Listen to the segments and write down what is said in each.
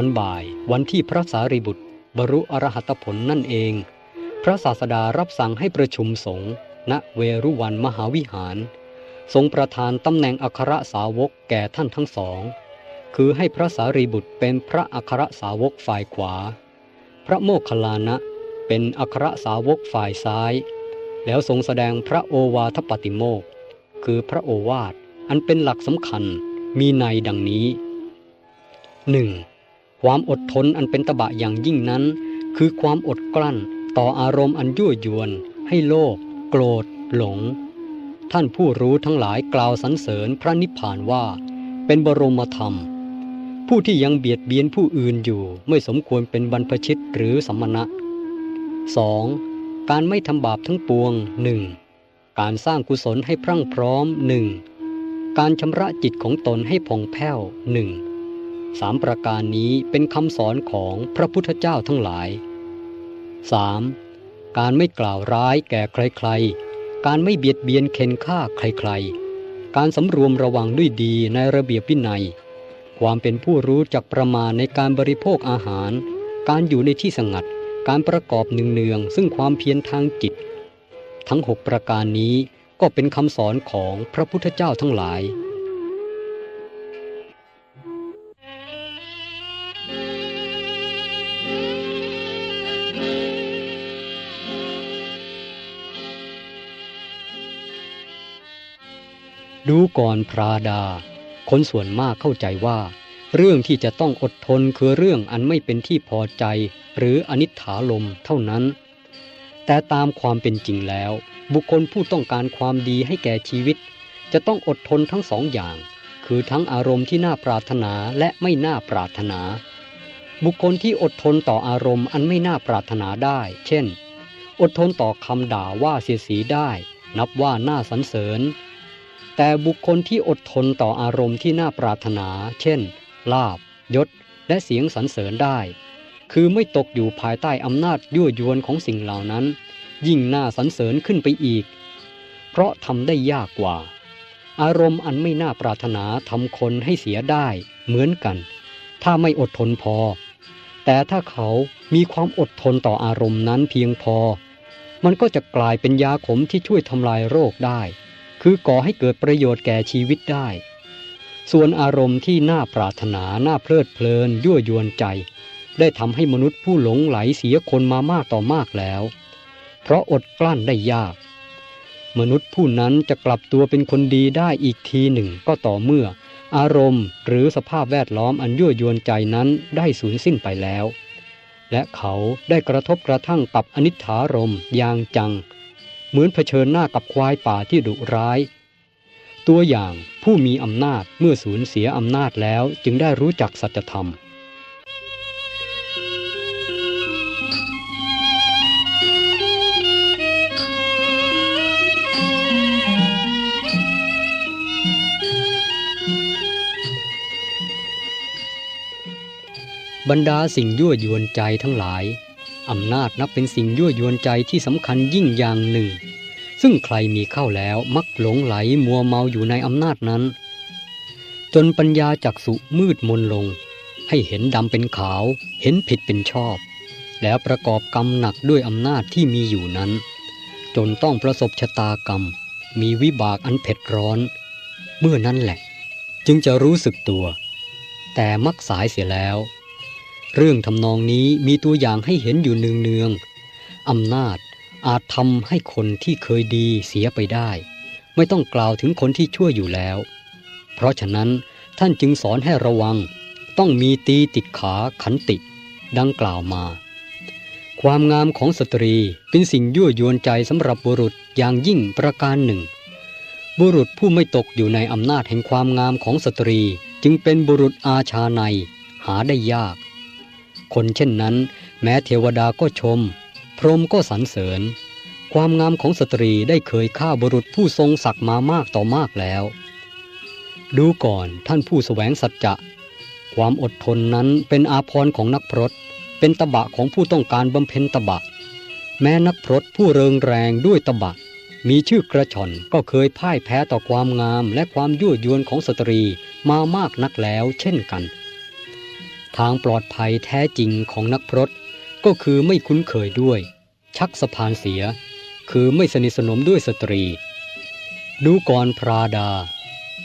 อนบ่ายวันที่พระสารีบุตร บรุอรหัตผลนั่นเอง พระศาสดารับสั่งให้ประชุมสงฆ์ณเวรุวันมหาวิหาร ทรงประทานตำแหน่งอัครสาวกแก่ท่านทั้งสอง คือให้พระสารีบุตรเป็นพระอัครสาวกฝ่ายขวา พระโมคคัลลานะเป็นอัครสาวกฝ่ายซ้าย แล้วทรงแสดงพระโอวาทปฏิโมกคือพระโอวาทอันเป็นหลักสำคัญมีในดังนี้ 1. ความอดทนอันเป็นตบะอย่างยิ่งนั้น คือความอดกลั้นต่ออารมณ์อันยั่วยวน ให้โลภโกรธ หลง ท่านผู้รู้ทั้งหลายกล่าวสรรเสริญพระนิพพานว่า เป็นบรมธรรม ผู้ที่ยังเบียดเบียนผู้อื่นอยู่ไม่สมควรเป็นบรรพชิตหรือสัมมณะ 2. การไม่ทำบาปทั้งปวงหนึ่งการสร้างกุศลให้พรั่งพร้อมหนึ่งการชำระจิตของตนให้ผ่องแผ้วหนึ่ง สามประการนี้เป็นคำสอนของพระพุทธเจ้าทั้งหลาย 3. การไม่กล่าวร้ายแก่ใครๆ การไม่เบียดเบียนเข็นฆ่าใครๆ การสำรวมระวังด้วยดีในระเบียบวินัย ความเป็นผู้รู้จักประมาณในการบริโภคอาหาร การอยู่ในที่สงัด การประกอบเนืองๆซึ่งความเพียรทางจิต ทั้งหกประการนี้ก็เป็นคำสอนของพระพุทธเจ้าทั้งหลาย ดูก่อนพราดา คนส่วนมากเข้าใจว่า เรื่องที่จะต้องอดทนคือเรื่องอันไม่เป็นที่พอใจ หรืออนิถาลมเท่านั้น แต่ตามความเป็นจริงแล้ว บุคคลผู้ต้องการความดีให้แก่ชีวิต จะต้องอดทนทั้งสองอย่าง คือทั้งอารมณ์ที่น่าปรารถนาและไม่น่าปรารถนา บุคคลที่อดทนต่ออารมณ์อันไม่น่าปรารถนาได้ เช่น อดทนต่อคำด่าว่าเสียสีได้ นับว่าน่าสรรเสริญ แต่บุคคลที่อดทนต่ออารมณ์ที่น่าปรารถนา เช่น ลาบยศ และเสียงสรรเสริญได้ คือไม่ตกอยู่ภายใต้อำนาจยั่วยวนของสิ่งเหล่านั้น ยิ่งน่าสรรเสริญขึ้นไปอีก เพราะทำได้ยากกว่า อารมณ์อันไม่น่าปรารถนาทำคนให้เสียได้เหมือนกัน ถ้าไม่อดทนพอ แต่ถ้าเขามีความอดทนต่ออารมณ์นั้นเพียงพอ มันก็จะกลายเป็นยาขมที่ช่วยทำลายโรคได้ คือก่อให้เกิดประโยชน์แก่ชีวิตได้ ส่วนอารมณ์ที่น่าปรารถนาน่าเพลิดเพลินยั่วยวนใจ ได้ทำให้มนุษย์ผู้หลงไหลเสียคนมามากต่อมากแล้ว เพราะอดกลั้นได้ยาก มนุษย์ผู้นั้นจะกลับตัวเป็นคนดีได้อีกทีหนึ่งก็ต่อเมื่อ อารมณ์หรือสภาพแวดล้อมอันยั่วยวนใจนั้นได้สูญสิ้นไปแล้ว และเขาได้กระทบกระทั่งกับอนิจฐารมอย่างจัง เหมือนเผชิญหน้ากับควายป่าที่ดุร้าย ตัวอย่างผู้มีอำนาจเมื่อสูญเสียอำนาจแล้วจึงได้รู้จักสัจธรรมบรรดาสิ่งยั่วยวนใจทั้งหลาย อำนาจนับเป็นสิ่งยั่วยวนใจที่สำคัญยิ่งอย่างหนึ่ง ซึ่งใครมีเข้าแล้วมักหลงไหลมัวเมาอยู่ในอำนาจนั้น จนปัญญาจักสุมืดมนลง ให้เห็นดำเป็นขาว เห็นผิดเป็นชอบ แล้วประกอบกรรมหนักด้วยอำนาจที่มีอยู่นั้น จนต้องประสบชะตากรรม มีวิบากอันเผ็ดร้อน เมื่อนั้นแหละ จึงจะรู้สึกตัว แต่มักสายเสียแล้ว เรื่องทำนองนี้มีตัวอย่างให้เห็นอยู่เนืองๆอำนาจอาจทำให้คนที่เคยดีเสียไปได้ ไม่ต้องกล่าวถึงคนที่ชั่วอยู่แล้ว เพราะฉะนั้นท่านจึงสอนให้ระวัง ต้องมีตีติดขาขันติ ดังกล่าวมา ความงามของสตรีเป็นสิ่งยั่วยวนใจสำหรับบุรุษอย่างยิ่งประการหนึ่ง บุรุษผู้ไม่ตกอยู่ในอำนาจแห่งความงามของสตรี จึงเป็นบุรุษอาชาในหาได้ยาก คนเช่นนั้น แม้เทวดาก็ชม พรหมก็สรรเสริญ ความงามของสตรีได้เคยฆ่าบุรุษผู้ทรงศักดิ์มามากต่อมากแล้ว ดูก่อนท่านผู้แสวงสัจจะ ความอดทนนั้นเป็นอาภรณ์ของนักพรตเป็นตบะของผู้ต้องการบำเพ็ญตบะ แม้นักพรตผู้เริงแรงด้วยตบะ มีชื่อกระชอนก็เคยพ่ายแพ้ต่อความงามและความยั่วยวนของสตรีมามากนักแล้วเช่นกัน ทางปลอดภัยแท้จริงของนักพรตก็คือไม่คุ้นเคยด้วย ชักสะพานเสีย คือไม่สนิทสนมด้วยสตรี ดูก่อนพราดา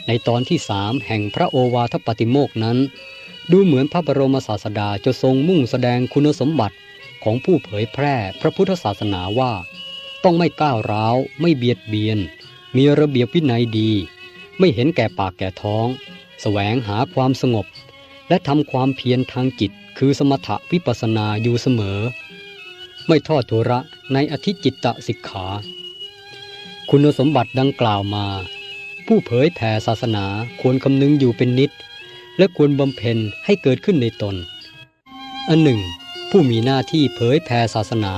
ในตอนที่สามแห่งพระโอวาทปฏิโมกนั้น ดูเหมือนพระบรมศาสดาจะทรงมุ่งแสดงคุณสมบัติของผู้เผยแพร่พระพุทธศาสนาว่า ต้องไม่ก้าวร้าว ไม่เบียดเบียน มีระเบียบวินัยดี ไม่เห็นแก่ปากแก่ท้อง แสวงหาความสงบ และทำความเพียรทางจิตคือสมถะวิปัสนาอยู่เสมอ ไม่ทอดทุระในอธิจิตตสิกขา คุณสมบัติดังกล่าวมา ผู้เผยแผ่ศาสนาควรคำนึงอยู่เป็นนิด และควรบำเพ็ญให้เกิดขึ้นในตน อันหนึ่ง ผู้มีหน้าที่เผยแผ่ศาสนา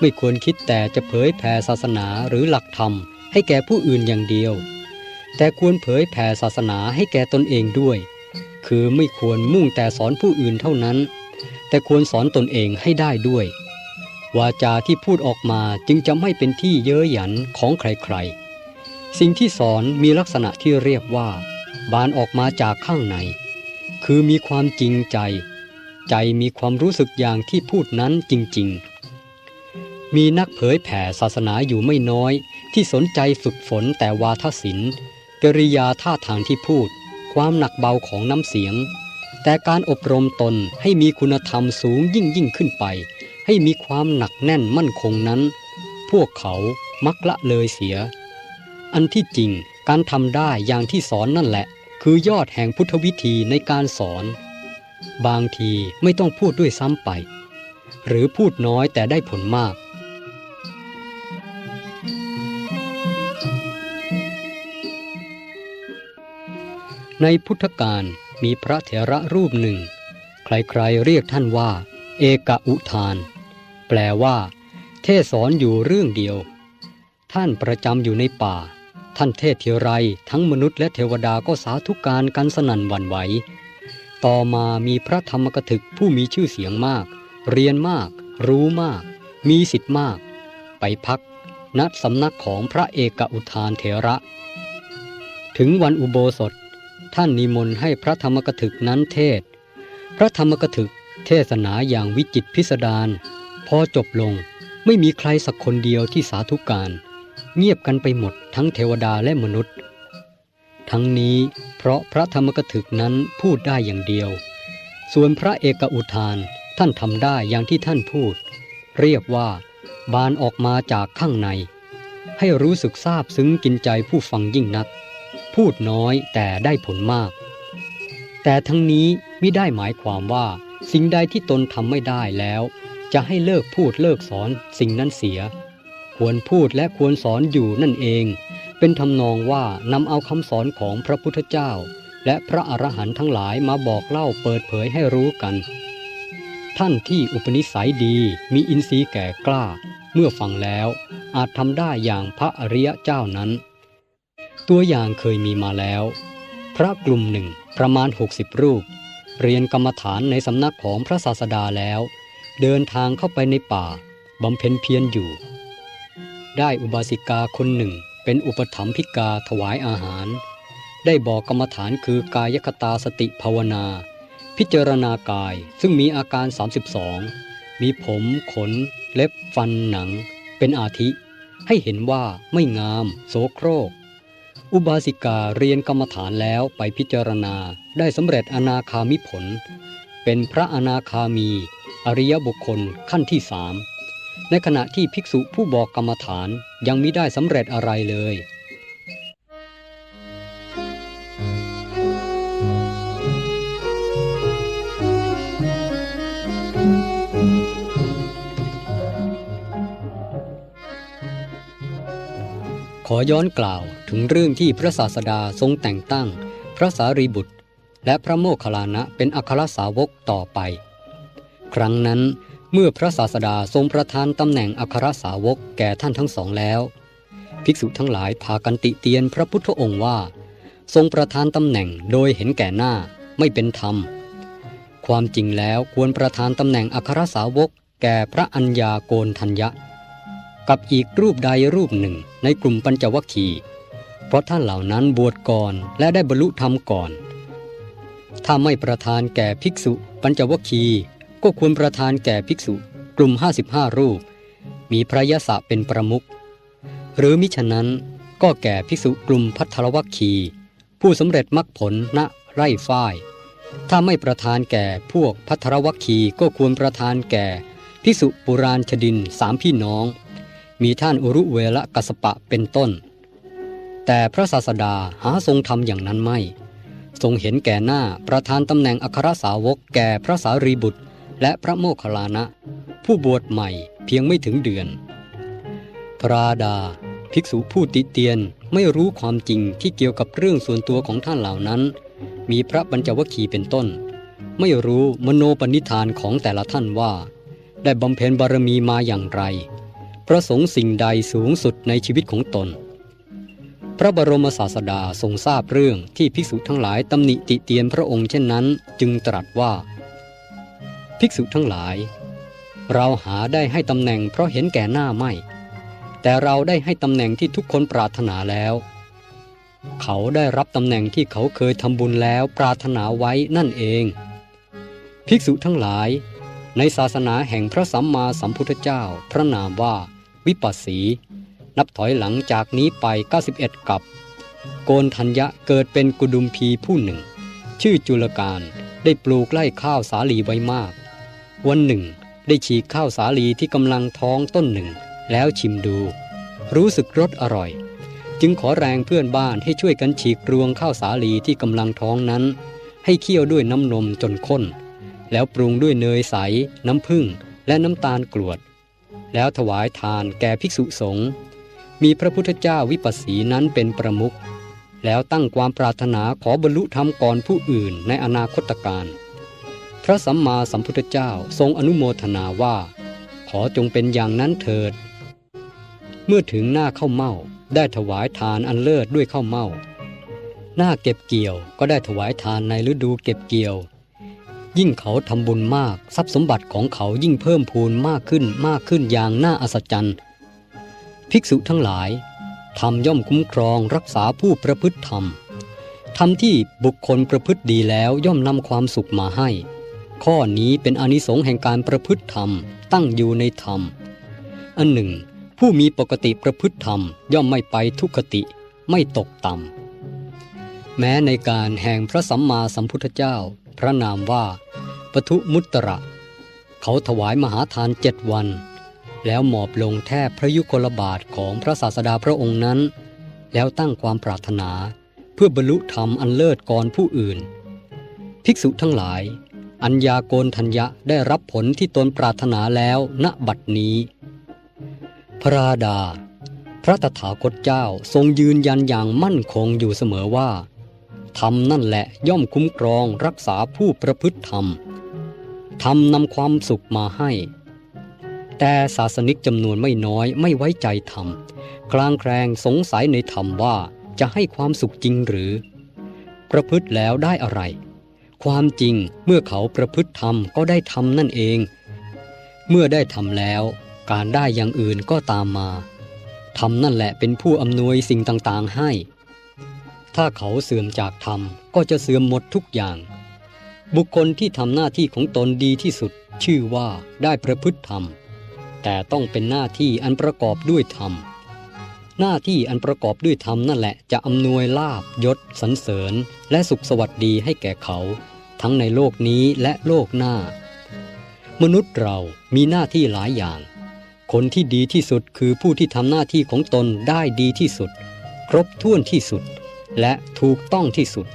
ไม่ควรคิดแต่จะเผยแผ่ศาสนาหรือหลักธรรม ให้แก่ผู้อื่นอย่างเดียว แต่ควรเผยแผ่ศาสนาให้แก่ตนเองด้วย คือไม่ควรมุ่งแต่สอนผู้อื่นเท่านั้น แต่ควรสอนตนเองให้ได้ด้วย วาจาที่พูดออกมาจึงจะไม่เป็นที่เย้ยหยันของใครๆ สิ่งที่สอนมีลักษณะที่เรียกว่า บานออกมาจากข้างใน คือมีความจริงใจ ใจมีความรู้สึกอย่างที่พูดนั้นจริงๆ มีนักเผยแผ่ศาสนาอยู่ไม่น้อยที่สนใจฝึกฝนแต่วาทศิลป์กริยาท่าทางที่พูด ความหนักเบาของน้ำเสียง แต่การอบรมตนให้มีคุณธรรมสูงยิ่งยิ่งขึ้นไป ให้มีความหนักแน่นมั่นคงนั้น พวกเขามักละเลยเสีย อันที่จริงการทำได้อย่างที่สอนนั่นแหละ คือยอดแห่งพุทธวิธีในการสอน บางทีไม่ต้องพูดด้วยซ้ำไป หรือพูดน้อยแต่ได้ผลมาก ในพุทธกาลมีพระเถระรูปหนึ่ง ใครๆเรียกท่านว่า เอกอุทาน แปลว่า เทศสอนอยู่เรื่องเดียว ท่านประจำอยู่ในป่า ท่านเทศเทีไรทั้งมนุษย์และเทวดาก็สาธุการกันสนั่นวันไหว ต่อมามีพระธรรมกถึกผู้มีชื่อเสียงมาก เรียนมาก รู้มาก มีสิทธิ์มาก ไปพักณสำนักของพระเอกอุทานเถระ ถึงวันอุโบสถ ท่านนิมนต์ให้พระธรรมกถึกนั้นเทศ พระธรรมกถึกเทศนาอย่างวิจิตพิสดารพอจบลงไม่มีใครสักคนเดียวที่สาธุการ เงียบกันไปหมดทั้งเทวดาและมนุษย์ ทั้งนี้เพราะพระธรรมกถึกนั้นพูดได้อย่างเดียว ส่วนพระเอกอุทานท่านทำได้อย่างที่ท่านพูด เรียกว่า บานออกมาจากข้างใน ให้รู้สึกซาบซึ้งกินใจผู้ฟังยิ่งนัก พูดน้อยแต่ได้ผลมาก แต่ทั้งนี้ไม่ได้หมายความว่าสิ่งใดที่ตนทำไม่ได้แล้ว จะให้เลิกพูดเลิกสอนสิ่งนั้นเสีย ควรพูดและควรสอนอยู่นั่นเอง เป็นทำนองว่านำเอาคำสอนของพระพุทธเจ้า และพระอรหันต์ทั้งหลายมาบอกเล่าเปิดเผยให้รู้กัน ท่านที่อุปนิสัยดีมีอินทรีย์แก่กล้า เมื่อฟังแล้ว อาจทำได้อย่างพระอริยเจ้านั้น ตัวอย่างเคยมีมาแล้ว พระกลุ่มหนึ่งประมาณ 60 รูป เรียนกรรมฐานในสำนักของพระศาสดาแล้ว เดินทางเข้าไปในป่าบำเพ็ญเพียรอยู่ ได้อุบาสิกาคนหนึ่งเป็นอุปถัมภิกาถวายอาหาร ได้บอกกรรมฐานคือกายคตาสติภาวนา พิจารณากายซึ่งมีอาการ 32 มีผม ขน เล็บฟันหนัง เป็นอาทิ ให้เห็นว่าไม่งาม โสโครก อุบาสิกาเรียนกรรมฐานแล้วไปพิจารณาได้สำเร็จอนาคามิผล เป็นพระอนาคามี อริยบุคคลขั้นที่สามในขณะที่ภิกษุผู้บอกกรรมฐานยังมิได้สำเร็จอะไรเลย ขอย้อนกล่าวถึงเรื่องที่พระศาสดาทรงแต่งตั้ง พระสารีบุตร และพระโมคคัลลานะเป็นอัครสาวกต่อไป ครั้งนั้นเมื่อพระศาสดาทรงประทานตำแหน่งอัครสาวกแก่ท่านทั้งสองแล้ว ภิกษุทั้งหลายพากันติเตียนพระพุทธองค์ว่า ทรงประทานตำแหน่งโดยเห็นแก่หน้าไม่เป็นธรรม ความจริงแล้วควรประทานตำแหน่งอัครสาวกแก่พระอัญญาโกนทัญญะ กับอีกรูปใดรูปหนึ่งในกลุ่มปัญจวัคคีย์เพราะท่านเหล่านั้นบวชก่อนและได้บรรลุธรรมก่อน ถ้าไม่ประทานแก่ภิกษุ ปัญจวัคคีย์ก็ควรประทานแก่ภิกษุกลุ่ม 55 รูป มีพระยศะเป็นประมุขหรือมิฉะนั้นก็แก่ภิกษุกลุ่มพัทรวัคคีผู้สำเร็จมรรคผลณไร่ฝ้าย ถ้าไม่ประทานแก่พวกพัทรวัคคีก็ควรประทานแก่ภิกษุปุราณชดินสามพี่น้อง มีท่านอุรุเวละกัสปะเป็นต้น แต่พระศาสดาหาทรงทำอย่างนั้นไม่ ทรงเห็นแก่หน้าประธานตำแหน่งอัครสาวกแก่พระสารีบุตร และพระโมคคัลลานะ ผู้บวชใหม่เพียงไม่ถึงเดือน พระดา ภิกษุผู้ติเตียนไม่รู้ความจริงที่เกี่ยวกับเรื่องส่วนตัวของท่านเหล่านั้น มีพระบัญจวัคคีย์เป็นต้น ไม่รู้มโนปณิธานของแต่ละท่านว่า ได้บำเพ็ญบารมีมาอย่างไร ประสงค์สิ่งใดสูงสุดในชีวิตของตน พระบรมศาสดาทรงทราบเรื่องที่ภิกษุทั้งหลายตำหนิติเตียนพระองค์เช่นนั้น จึงตรัสว่า ภิกษุทั้งหลาย เราหาได้ให้ตำแหน่งเพราะเห็นแก่หน้าไม่ แต่เราได้ให้ตำแหน่งที่ทุกคนปรารถนาแล้ว เขาได้รับตำแหน่งที่เขาเคยทำบุญแล้วปรารถนาไว้นั่นเอง ภิกษุทั้งหลายในศาสนาแห่งพระสัมมาสัมพุทธเจ้า พระนามว่า วิปัสสี นับถอยหลังจากนี้ไป 91 กับ โกนทัญญะเกิดเป็นกุดุมพีผู้หนึ่ง ชื่อจุลการได้ปลูกไร่ข้าวสาลีไว้มาก วันหนึ่ง ได้ฉีกข้าวสาลีที่กำลังท้องต้นหนึ่ง แล้วชิมดู รู้สึกรสอร่อย จึงขอแรงเพื่อนบ้านให้ช่วยกันฉีกรวงข้าวสาลีที่กำลังท้องนั้น ให้เคี่ยวด้วยน้ำนมจนข้น แล้วปรุงด้วยเนยใส น้ำผึ้งและน้ำตาลกรวด แล้วถวายทานแก่ภิกษุสงฆ์มีพระพุทธเจ้าวิปัสสีนั้นเป็นประมุขแล้วตั้งความปรารถนาขอบรรลุธรรมก่อนผู้อื่นในอนาคตการพระสัมมาสัมพุทธเจ้าทรงอนุโมทนาว่า ขอจงเป็นอย่างนั้นเถิด เมื่อถึงหน้าเข้าเม่าได้ถวายทานอันเลิศด้วยข้าวเม่าหน้าเก็บเกี่ยวก็ได้ถวายทานในฤดูเก็บเกี่ยว ยิ่งเขาทำบุญมาก ทรัพย์สมบัติของเขายิ่งเพิ่มพูนมากขึ้นมากขึ้นอย่างน่าอัศจรรย์ภิกษุทั้งหลายธรรมย่อมคุ้มครองรักษาผู้ประพฤติธรรมธรรมที่บุคคลประพฤติดีแล้วย่อมนำความสุขมาให้ ข้อนี้เป็นอนิสงส์แห่งการประพฤติธรรมตั้งอยู่ในธรรม อันหนึ่ง ผู้มีปกติประพฤติธรรมย่อมไม่ไปทุกขติไม่ตกต่ำ แม้ในการแห่งพระสัมมาสัมพุทธเจ้า พระนามว่าปทุมุตตระ เขาถวายมหาทานเจ็ดวัน แล้วหมอบลงแทบพระยุคลบาทของพระศาสดาพระองค์นั้น แล้วตั้งความปรารถนาเพื่อบรรลุธรรมอันเลิศก่อนผู้อื่น ภิกษุทั้งหลาย อัญญาโกนทัญญะได้รับผลที่ตนปรารถนาแล้วณบัดนี้ พระราดา พระตถาคตเจ้าทรงยืนยันอย่างมั่นคงอยู่เสมอว่า ธรรมนั่นแหละย่อมคุ้มครองรักษาผู้ประพฤติธรรม ธรรมนำความสุขมาให้ แต่ศาสนิกจำนวนไม่น้อยไม่ไว้ใจธรรม คลางแคลงสงสัยในธรรมว่าจะให้ความสุขจริงหรือ ประพฤติแล้วได้อะไร ความจริงเมื่อเขาประพฤติธรรมก็ได้ทำนั่นเอง เมื่อได้ทำแล้ว การได้อย่างอื่นก็ตามมาธรรมนั่นแหละเป็นผู้อำนวยสิ่งต่างๆให้ ถ้าเขาเสื่อมจากธรรมก็จะเสื่อมหมดทุกอย่าง บุคคลที่ทำหน้าที่ของตนดีที่สุด ชื่อว่าได้ประพฤติธรรม แต่ต้องเป็นหน้าที่อันประกอบด้วยธรรม หน้าที่อันประกอบด้วยธรรมนั่นแหละจะอำนวยลาบยศสรรเสริญ และสุขสวัสดีให้แก่เขา ทั้งในโลกนี้และโลกหน้า มนุษย์เรามีหน้าที่หลายอย่าง คนที่ดีที่สุดคือผู้ที่ทำหน้าที่ของตนได้ดีที่สุด ครบถ้วนที่สุด และถูกต้องที่สุด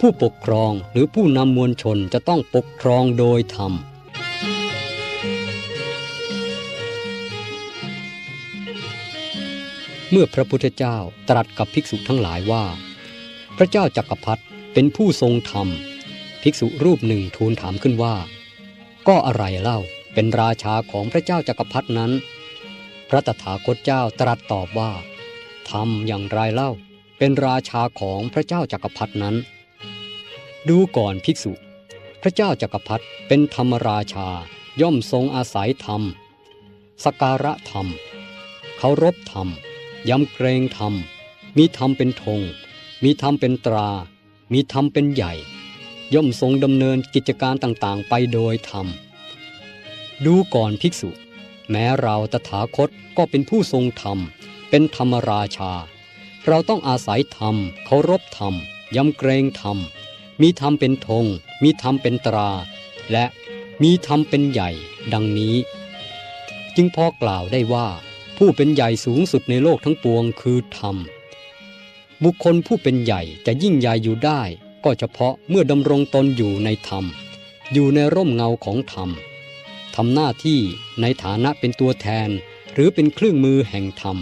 ผู้ปกครองหรือผู้นำมวลชนจะต้องปกครองโดยธรรมเมื่อพระพุทธเจ้าตรัสกับภิกษุทั้งหลายว่า พระเจ้าจักรพรรดิเป็นผู้ทรงธรรม ภิกษุรูปหนึ่งทูลถามขึ้นว่า ก็อะไรเล่าเป็นราชาของพระเจ้าจักรพรรดินั้น พระตถาคตเจ้าตรัสตอบว่าทำอย่างไรเล่า เป็นราชาของพระเจ้าจักรพรรดนั้น ดูก่อนภิกษุ พระเจ้าจักรพรรดิเป็นธรรมราชาย่อมทรงอาศัยธรรม สการะธรรมเคารพธรรมยำเกรงธรรม มีธรรมเป็นธง มีธรรมเป็นตรา มีธรรมเป็นใหญ่ ย่อมทรงดำเนินกิจการต่างๆ ไปโดยธรรม ดูก่อนภิกษุ แม้เราตถาคตก็เป็นผู้ทรงธรรม เป็นธรรมราชา เราต้องอาศัยธรรมเคารพธรรมยำเกรงธรรม มีธรรมเป็นธง มีธรรมเป็นตรา และมีธรรมเป็นใหญ่ดังนี้ จึงพอกล่าวได้ว่าผู้เป็นใหญ่สูงสุดในโลกทั้งปวงคือธรรม บุคคลผู้เป็นใหญ่จะยิ่งใหญ่อยู่ได้ ก็เฉพาะเมื่อดำรงตนอยู่ในธรรม อยู่ในร่มเงาของธรรมทำหน้าที่ในฐานะเป็นตัวแทน หรือเป็นเครื่องมือแห่งธรรม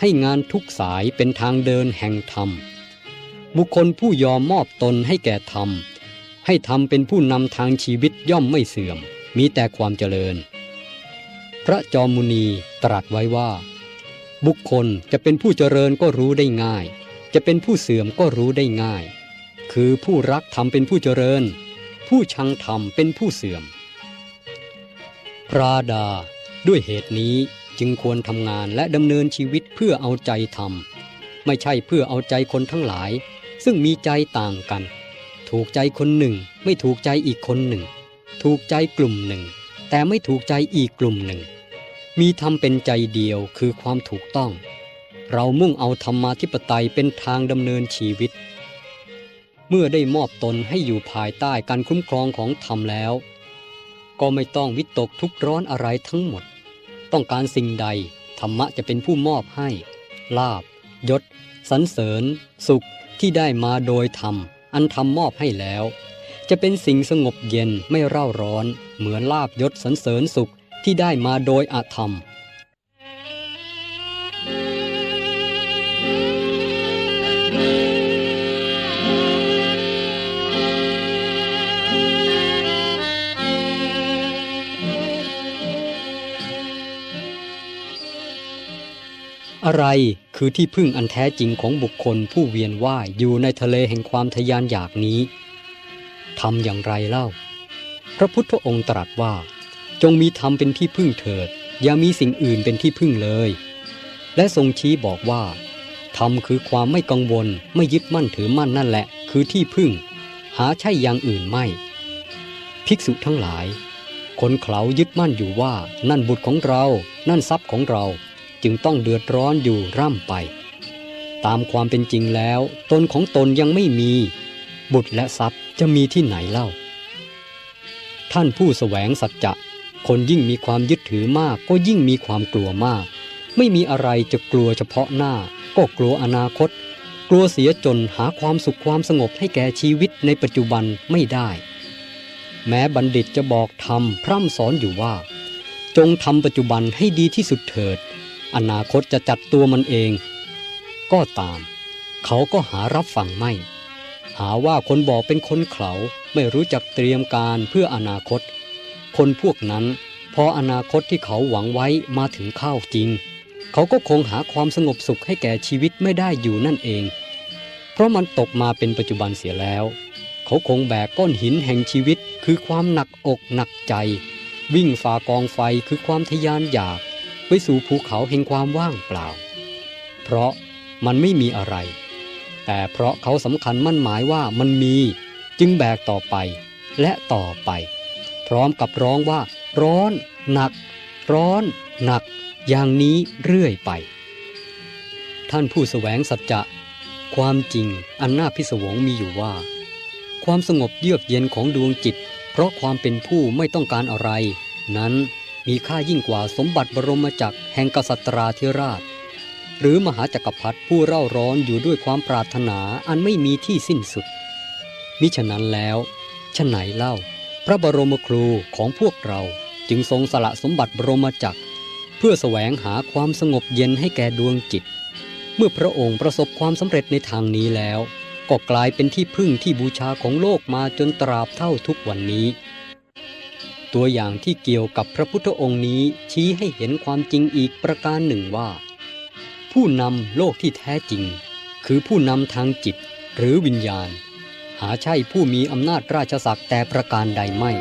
ให้งานทุกสายเป็นทางเดินแห่งธรรม บุคคลผู้ยอมมอบตนให้แก่ธรรม ให้ธรรมเป็นผู้นำทางชีวิตย่อมไม่เสื่อม มีแต่ความเจริญ พระจอมมุนีตรัสไว้ว่า บุคคลจะเป็นผู้เจริญก็รู้ได้ง่าย จะเป็นผู้เสื่อมก็รู้ได้ง่าย คือผู้รักธรรมเป็นผู้เจริญ ผู้ชังธรรมเป็นผู้เสื่อม พระดาด้วยเหตุนี้ จึงควรทำงานและดำเนินชีวิตเพื่อเอาใจธรรมไม่ใช่เพื่อเอาใจคนทั้งหลาย ซึ่งมีใจต่างกัน ถูกใจคนหนึ่ง ไม่ถูกใจอีกคนหนึ่ง ถูกใจกลุ่มหนึ่ง แต่ไม่ถูกใจอีกกลุ่มหนึ่ง มีธรรมเป็นใจเดียวคือความถูกต้อง เรามุ่งเอาธรรมาธิปไตยเป็นทางดำเนินชีวิต เมื่อได้มอบตนให้อยู่ภายใต้การคุ้มครองของธรรมแล้ว ก็ไม่ต้องวิตกทุกข์ร้อนอะไรทั้งหมด ต้องการสิ่งใด ธรรมะจะเป็นผู้มอบให้ ลาบยศสรรเสริญ สุขที่ได้มาโดยธรรม อันธรรมมอบให้แล้ว จะเป็นสิ่งสงบเย็นไม่เร่าร้อน เหมือนลาบยศสรรเสริญสุขที่ได้มาโดยอาธรรม อะไรคือที่พึ่งอันแท้จริงของบุคคลผู้เวียนว่ายอยู่ในทะเลแห่งความทะยานอยากนี้ทำอย่างไรเล่า พระพุทธองค์ตรัสว่า จงมีธรรมเป็นที่พึ่งเถิด อย่ามีสิ่งอื่นเป็นที่พึ่งเลย และทรงชี้บอกว่าธรรมคือความไม่กังวล ไม่ยึดมั่นถือมั่นนั่นแหละ คือที่พึ่ง หาใช่อย่างอื่นไม่ ภิกษุทั้งหลาย คนเขายึดมั่นอยู่ว่า นั่นบุตรของเรา นั่นทรัพย์ของเรา จึงต้องเดือดร้อนอยู่ร่ำไป ตามความเป็นจริงแล้ว ตนของตนยังไม่มี บุตรและทรัพย์จะมีที่ไหนเล่า ท่านผู้แสวงสัจจะคนยิ่งมีความยึดถือมากก็ยิ่งมีความกลัวมาก ไม่มีอะไรจะกลัวเฉพาะหน้า ก็กลัวอนาคต กลัวเสียจนหาความสุขความสงบให้แก่ชีวิตในปัจจุบันไม่ได้ แม้บัณฑิตจะบอกธรรมพร่ำสอนอยู่ว่า จงทำปัจจุบันให้ดีที่สุดเถิด อนาคตจะจัดตัวมันเอง ก็ตาม เขาก็หารับฟังไม่ หาว่าคนบอกเป็นคนเขาไม่รู้จักเตรียมการเพื่ออนาคต คนพวกนั้นพออนาคตที่เขาหวังไว้มาถึงข้าวจริง เขาก็คงหาความสงบสุขให้แก่ชีวิตไม่ได้อยู่นั่นเอง เพราะมันตกมาเป็นปัจจุบันเสียแล้ว เขาคงแบกก้อนหินแห่งชีวิต คือความหนักอกหนักใจ วิ่งฝ่ากองไฟคือความทะยานอยาก ไปสู่ภูเขาแห่งความว่างเปล่า เพราะมันไม่มีอะไร แต่เพราะเขาสำคัญมั่นหมายว่ามันมีจึงแบกต่อไปและต่อไป พร้อมกับร้องว่า ร้อน หนัก ร้อน หนัก อย่างนี้เรื่อยไป ท่านผู้แสวงสัจจะความจริงอันน่าพิศวงมีอยู่ว่า ความสงบเยือกเย็นของดวงจิต เพราะความเป็นผู้ไม่ต้องการอะไร นั้น มีค่ายิ่งกว่าสมบัติบรมจักรแห่งกษัตราธิราช หรือมหาจักรพรรดิผู้เร่าร้อนอยู่ด้วยความปรารถนาอันไม่มีที่สิ้นสุด มิฉะนั้นแล้วฉะไหนเล่า พระบรมครูของพวกเราจึงทรงสละสมบัติบรมจักร เพื่อแสวงหาความสงบเย็นให้แก่ดวงจิต เมื่อพระองค์ประสบความสำเร็จในทางนี้แล้ว ก็กลายเป็นที่พึ่งที่บูชาของโลกมาจนตราบเท่าทุกวันนี้ ตัวอย่างที่เกี่ยวกับพระพุทธองค์นี้ชี้ให้เห็นความจริงอีกประการหนึ่งว่า ผู้นำโลกที่แท้จริง คือผู้นำทางจิตหรือวิญญาณ หาใช่ผู้มีอำนาจราชศักดิ์แต่ประการใดไม่